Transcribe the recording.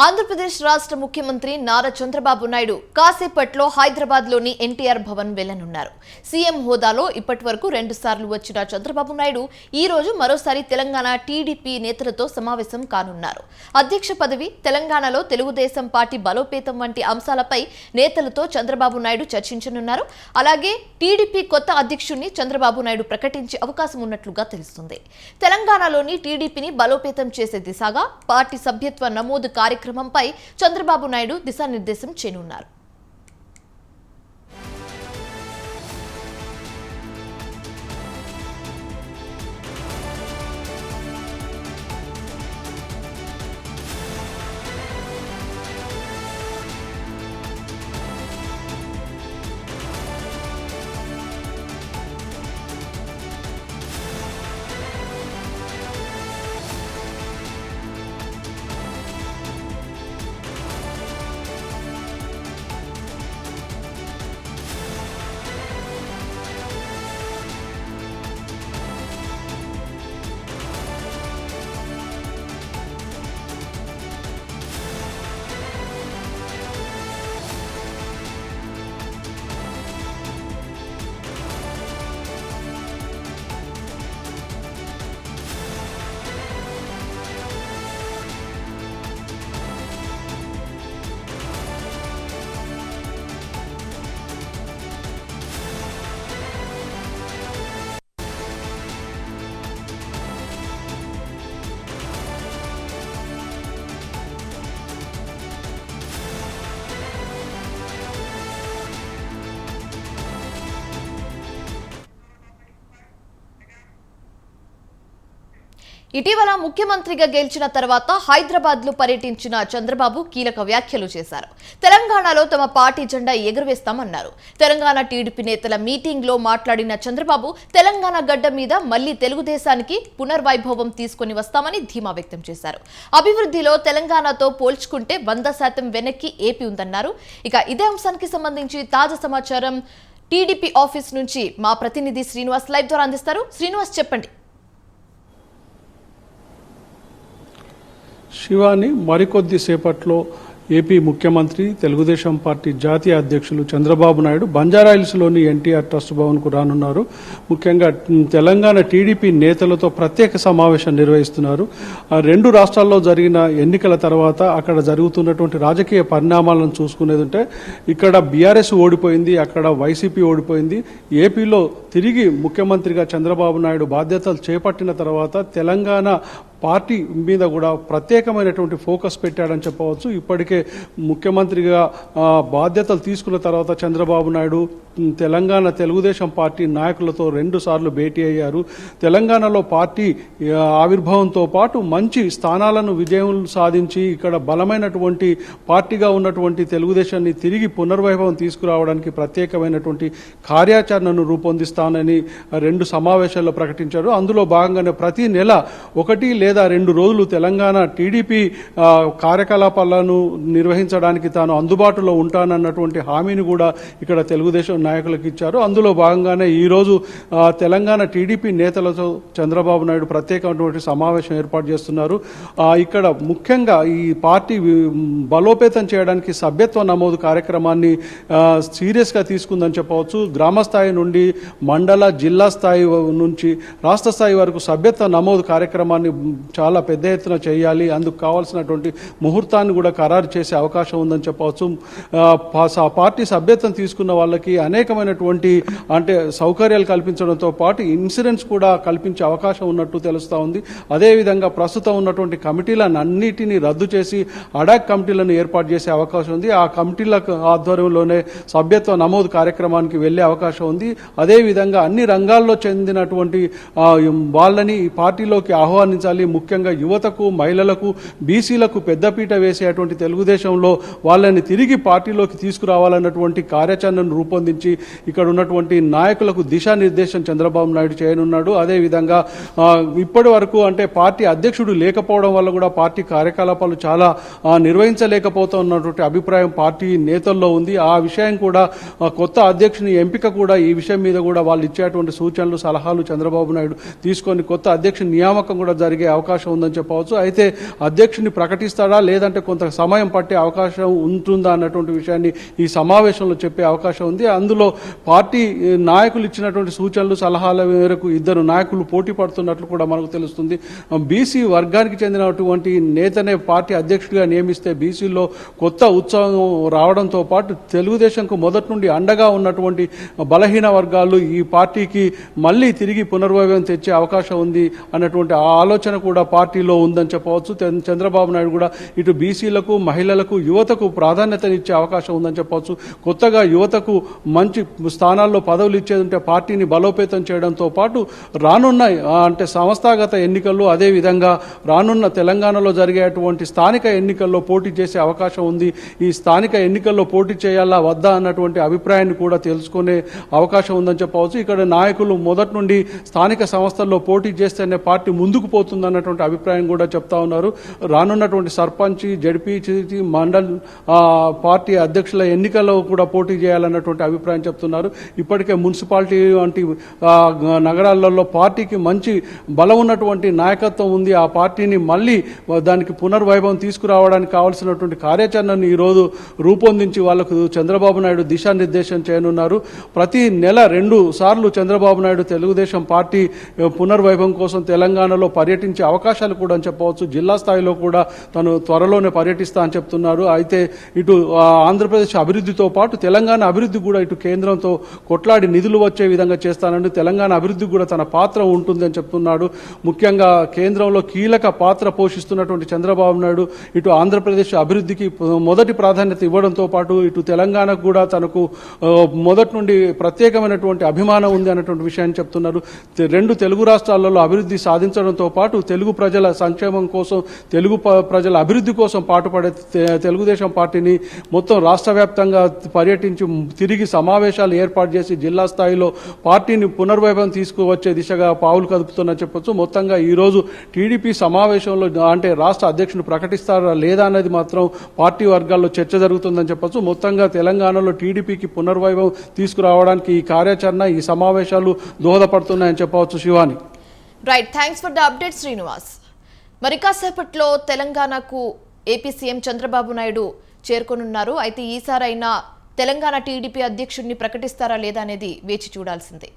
ఆంధ్రప్రదేశ్ రాష్ట్ర ముఖ్యమంత్రి నారా చంద్రబాబు నాయుడు కాసేపట్లో హైదరాబాద్లోని ఎన్టీఆర్ భవన్ వెళ్ళనున్నారు సీఎం హోదాలో ఇప్పటి వరకు రెండు సార్లు వచ్చిన చంద్రబాబు నాయుడు ఈ రోజు మరోసారి తెలంగాణ టీడీపీ నేతలతో సమావేశం కానున్నారు. అధ్యక్ష పదవి తెలంగాణలో తెలుగుదేశం పార్టీ బలోపేతం వంటి అంశాలపై నేతలతో చంద్రబాబు నాయుడు చర్చించనున్నారు. అలాగే టీడీపీ కొత్త అధ్యక్షుడిని చంద్రబాబు నాయుడు ప్రకటించే అవకాశం ఉన్నట్లుగా తెలుస్తుంది. తెలంగాణలోని టీడీపీని బలోపేతం చేసే దిశగా పార్టీ సభ్యత్వ నమోదు కార్యక్రమంపై చంద్రబాబు నాయుడు దిశానిర్దేశం చేయనున్నారు. ఇటీవల ముఖ్యమంత్రిగా గెలిచిన తర్వాత హైదరాబాద్లో పర్యటించిన చంద్రబాబు కీలక వ్యాఖ్యలు చేశారు. తెలంగాణలో తమ పార్టీ జెండా ఎగురవేస్తామన్నారు. తెలంగాణ టీడీపీ నేతల మీటింగ్లో మాట్లాడిన చంద్రబాబు తెలంగాణ గడ్డ మీద మళ్ళీ తెలుగుదేశానికి పునర్వైభవం తీసుకుని వస్తామని ధీమా వ్యక్తం చేశారు. అభివృద్ధిలో తెలంగాణతో పోల్చుకుంటే వంద శాతం వెనక్కి ఏపీ ఉందన్నారు. ఇక ఇదే అంశానికి సంబంధించి తాజా సమాచారం టీడీపీ ఆఫీస్ నుంచి మా ప్రతినిధి శ్రీనివాస్ లైవ్ ద్వారా అందిస్తారు. శ్రీనివాస్ చెప్పండి. శివాని మరికొద్ది సేపట్లో ఏపీ ముఖ్యమంత్రి తెలుగుదేశం పార్టీ జాతీయ అధ్యక్షులు చంద్రబాబు నాయుడు బంజారాయిల్స్లోని ఎన్టీఆర్ ట్రస్ట్ భవన్కు రానున్నారు. ముఖ్యంగా తెలంగాణ టీడీపీ నేతలతో ప్రత్యేక సమావేశం నిర్వహిస్తున్నారు. ఆ రెండు రాష్ట్రాల్లో జరిగిన ఎన్నికల తర్వాత అక్కడ జరుగుతున్నటువంటి రాజకీయ పరిణామాలను చూసుకునేది ఉంటే ఇక్కడ బీఆర్ఎస్ ఓడిపోయింది అక్కడ వైసీపీ ఓడిపోయింది. ఏపీలో తిరిగి ముఖ్యమంత్రిగా చంద్రబాబు నాయుడు బాధ్యతలు చేపట్టిన తర్వాత తెలంగాణ పార్టీ మీద కూడా ప్రత్యేకమైనటువంటి ఫోకస్ పెట్టాడని చెప్పవచ్చు. ఇప్పటికే ముఖ్యమంత్రిగా బాధ్యతలు తీసుకున్న తర్వాత చంద్రబాబు నాయుడు తెలంగాణ తెలుగుదేశం పార్టీ నాయకులతో రెండుసార్లు భేటీ అయ్యారు. తెలంగాణలో పార్టీ ఆవిర్భావంతో పాటు మంచి స్థానాలను విజయం సాధించి ఇక్కడ బలమైనటువంటి పార్టీగా ఉన్నటువంటి తెలుగుదేశాన్ని తిరిగి పునర్వైభవం తీసుకురావడానికి ప్రత్యేకమైనటువంటి కార్యాచరణను రూపొందిస్తానని రెండు సమావేశాల్లో ప్రకటించారు. అందులో భాగంగానే ప్రతి నెల ఒకటి లేదా లేదా రెండు రోజులు తెలంగాణ టీడీపీ కార్యకలాపాలను నిర్వహించడానికి తాను అందుబాటులో ఉంటానన్నటువంటి హామీని కూడా ఇక్కడ తెలుగుదేశం నాయకులకు ఇచ్చారు. అందులో భాగంగానే ఈరోజు తెలంగాణ టీడీపీ నేతలతో చంద్రబాబు నాయుడు ప్రత్యేకమైనటువంటి సమావేశం ఏర్పాటు చేస్తున్నారు. ఇక్కడ ముఖ్యంగా ఈ పార్టీ బలోపేతం చేయడానికి సభ్యత్వ నమోదు కార్యక్రమాన్ని సీరియస్గా తీసుకుందని చెప్పవచ్చు. గ్రామ స్థాయి నుండి మండల జిల్లా స్థాయి నుంచి రాష్ట్ర స్థాయి వరకు సభ్యత్వ నమోదు కార్యక్రమాన్ని చాలా పెద్ద ఎత్తున చేయాలి. అందుకు కావాల్సినటువంటి ముహూర్తాన్ని కూడా ఖరారు చేసే అవకాశం ఉందని చెప్పవచ్చు. ఆ, పార్టీ సభ్యత్వం తీసుకున్న వాళ్ళకి అనేకమైనటువంటి అంటే సౌకర్యాలు కల్పించడంతో పాటు ఇన్సూరెన్స్ కూడా కల్పించే అవకాశం ఉన్నట్టు తెలుస్తూ ఉంది. అదేవిధంగా ప్రస్తుతం ఉన్నటువంటి కమిటీలను అన్నిటినీ రద్దు చేసి అడాక్ కమిటీలను ఏర్పాటు చేసే అవకాశం ఉంది. ఆ కమిటీల ఆధ్వర్యంలోనే సభ్యత్వ నమోదు కార్యక్రమానికి వెళ్ళే అవకాశం ఉంది. అదేవిధంగా అన్ని రంగాల్లో చెందినటువంటి వాళ్ళని ఈ పార్టీలోకి ఆహ్వానించాలి ముఖ్యంగా యువతకు మహిళలకు బీసీలకు పెద్దపీట వేసేటువంటి తెలుగుదేశంలో వాళ్ళని తిరిగి పార్టీలోకి తీసుకురావాలన్నటువంటి కార్యాచరణను రూపొందించి ఇక్కడ ఉన్నటువంటి నాయకులకు దిశానిర్దేశం చంద్రబాబు నాయుడు చేయనున్నాడు. అదేవిధంగా ఇప్పటి వరకు అంటే పార్టీ అధ్యక్షుడు లేకపోవడం వల్ల కూడా పార్టీ కార్యకలాపాలు చాలా నిర్వహించలేకపోతున్నటువంటి అభిప్రాయం పార్టీ నేతల్లో ఉంది. ఆ విషయం కూడా కొత్త అధ్యక్షుని ఎంపిక కూడా ఈ విషయం మీద కూడా వాళ్ళు ఇచ్చేటువంటి సూచనలు సలహాలు చంద్రబాబు నాయుడు తీసుకొని కొత్త అధ్యక్షుని నియామకం కూడా జరిగే అవకాశం ఉందని చెప్పవచ్చు. అయితే అధ్యక్షుని ప్రకటిస్తాడా? లేదంటే కొంత సమయం పట్టే అవకాశం ఉంటుందా అన్నటువంటి విషయాన్ని ఈ సమావేశంలో చెప్పే అవకాశం ఉంది. అందులో పార్టీ నాయకులు ఇచ్చినటువంటి సూచనలు సలహాల మేరకు ఇద్దరు నాయకులు పోటీ పడుతున్నట్లు కూడా మనకు తెలుస్తుంది. బీసీ వర్గానికి చెందినటువంటి నేతనే పార్టీ అధ్యక్షుడిగా నియమిస్తే బీసీలో కొత్త ఉత్సాహం రావడంతో పాటు తెలుగుదేశంకు మొదటి నుండి అండగా ఉన్నటువంటి బలహీన వర్గాలు ఈ పార్టీకి మళ్ళీ తిరిగి పునర్వైభవం తెచ్చే అవకాశం ఉంది అన్నటువంటి ఆ ఆలోచన కూడా పార్టీలో ఉందని చెప్పవచ్చు. చంద్రబాబు నాయుడు కూడా ఇటు బీసీలకు మహిళలకు యువతకు ప్రాధాన్యతనిచ్చే అవకాశం ఉందని చెప్పవచ్చు. కొత్తగా యువతకు మంచి స్థానాల్లో పదవులు ఇచ్చేదంటే పార్టీని బలోపేతం చేయడంతో పాటు రానున్న అంటే సంస్థాగత ఎన్నికల్లో అదే విధంగా రానున్న తెలంగాణలో జరిగేటువంటి స్థానిక ఎన్నికల్లో పోటీ చేసే అవకాశం ఉంది. ఈ స్థానిక ఎన్నికల్లో పోటీ చేయాలా వద్దా అన్నటువంటి అభిప్రాయాన్ని కూడా తెలుసుకునే అవకాశం ఉందని చెప్పవచ్చు. ఇక్కడ నాయకులు మొదటి నుండి స్థానిక సంస్థల్లో పోటీ చేస్తేనే పార్టీ ముందుకు పోతుందని అన్నటువంటి అభిప్రాయం కూడా చెప్తా ఉన్నారు. రానున్నటువంటి సర్పంచ్ జడ్పీ మండల్ పార్టీ అధ్యక్షుల ఎన్నికల్లో కూడా పోటీ చేయాలన్నటువంటి అభిప్రాయం చెప్తున్నారు. ఇప్పటికే మున్సిపాలిటీ వంటి నగరాలలో పార్టీకి మంచి బలం ఉన్నటువంటి నాయకత్వం ఉంది. ఆ పార్టీని మళ్ళీ దానికి పునర్వైభవం తీసుకురావడానికి కావాల్సినటువంటి కార్యాచరణను ఈరోజు రూపొందించి వాళ్ళకు చంద్రబాబు నాయుడు దిశానిర్దేశం చేయనున్నారు. ప్రతి నెల రెండు సార్లు చంద్రబాబు నాయుడు తెలుగుదేశం పార్టీ పునర్వైభవం కోసం తెలంగాణలో పర్యటించే అవకాశాలు కూడా అని చెప్పవచ్చు. జిల్లా స్థాయిలో కూడా తను త్వరలోనే పర్యటిస్తా అని చెప్తున్నారు. అయితే ఇటు ఆంధ్రప్రదేశ్ అభివృద్ధితో పాటు తెలంగాణ అభివృద్ధి కూడా ఇటు కేంద్రంతో కొట్లాడి నిధులు వచ్చే విధంగా చేస్తానండి తెలంగాణ అభివృద్ధి కూడా తన పాత్ర ఉంటుందని చెప్తున్నాడు ముఖ్యంగా కేంద్రంలో కీలక పాత్ర పోషిస్తున్నటువంటి చంద్రబాబు నాయుడు ఇటు ఆంధ్రప్రదేశ్ అభివృద్ధికి మొదటి ప్రాధాన్యత ఇవ్వడంతో పాటు ఇటు తెలంగాణకు కూడా తనకు మొదటి నుండి ప్రత్యేకమైనటువంటి అభిమానం ఉంది అన్నటువంటి విషయాన్ని చెప్తున్నారు. రెండు తెలుగు రాష్ట్రాలలో అభివృద్ధి సాధించడంతో పాటు తెలుగు ప్రజల సంక్షేమం కోసం తెలుగు ప- ప్రజల అభివృద్ధి కోసం పాటుపడే తెలుగుదేశం పార్టీని మొత్తం రాష్ట్ర వ్యాప్తంగా పర్యటించి తిరిగి సమావేశాలు ఏర్పాటు చేసి జిల్లా స్థాయిలో పార్టీని పునర్వైభవం తీసుకువచ్చే దిశగా పావులు కదుపుతున్నా చెప్పొచ్చు. మొత్తంగా ఈరోజు టీడీపీ సమావేశంలో అంటే రాష్ట్ర అధ్యక్షుడు ప్రకటిస్తారా లేదా అనేది మాత్రం పార్టీ వర్గాల్లో చర్చ జరుగుతుందని చెప్పొచ్చు. మొత్తంగా తెలంగాణలో టీడీపీకి పునర్వైభవం తీసుకురావడానికి ఈ కార్యాచరణ ఈ సమావేశాలు దోహదపడుతున్నాయని చెప్పవచ్చు Shivani. Right thanks for the update Srinivas మరి కాసేపట్లో తెలంగాణకు ఏపీ సీఎం చంద్రబాబు నాయుడు చేరుకోనున్నారు. అయితే ఈసారైనా తెలంగాణ టీడీపీ అధ్యక్షుడిని ప్రకటిస్తారా లేదా అనేది వేచి చూడాల్సిందే.